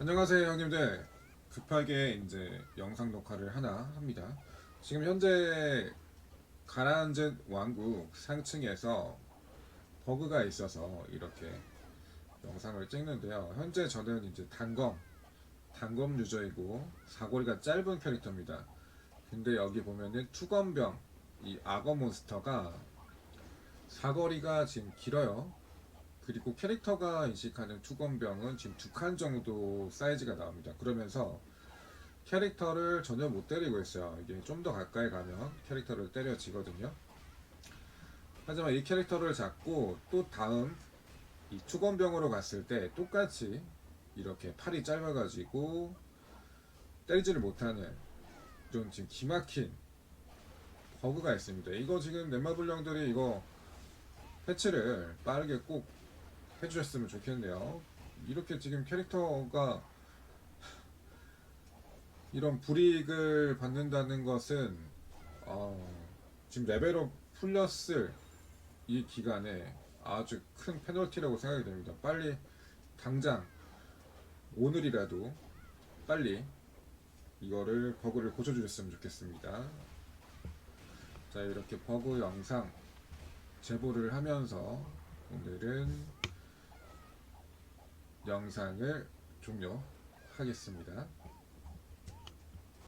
안녕하세요 형님들. 급하게 이제 영상 녹화를 하나 합니다. 지금 현재 가라앉은 왕국 상층에서 버그가 있어서 이렇게 영상을 찍는데요. 현재 저는 이제 단검 단검 유저이고 사거리가 짧은 캐릭터입니다. 근데 여기 보면은 투검병 이 악어 몬스터가 사거리가 지금 길어요 그리고 캐릭터가 인식하는 투검병은 지금 두 칸 정도 사이즈가 나옵니다. 그러면서 캐릭터를 전혀 못 때리고 있어요. 이게 좀 더 가까이 가면 캐릭터를 때려지거든요. 하지만 이 캐릭터를 잡고 또 다음 이 투검병으로 갔을 때 똑같이 이렇게 팔이 짧아가지고 때리지를 못하는 좀 지금 기막힌 버그가 있습니다. 이거 지금 넷마블령들이 이거 패치를 빠르게 꼭 해주셨으면 좋겠네요. 이렇게 지금 캐릭터가 이런 불이익을 받는다는 것은 어, 지금 레벨업 풀렸을 이 기간에 아주 큰 페널티라고 생각이 됩니다. 빨리 당장 오늘이라도 빨리 이거를 버그를 고쳐주셨으면 좋겠습니다. 자 이렇게 버그 영상 제보를 하면서 오늘은 영상을 종료하겠습니다.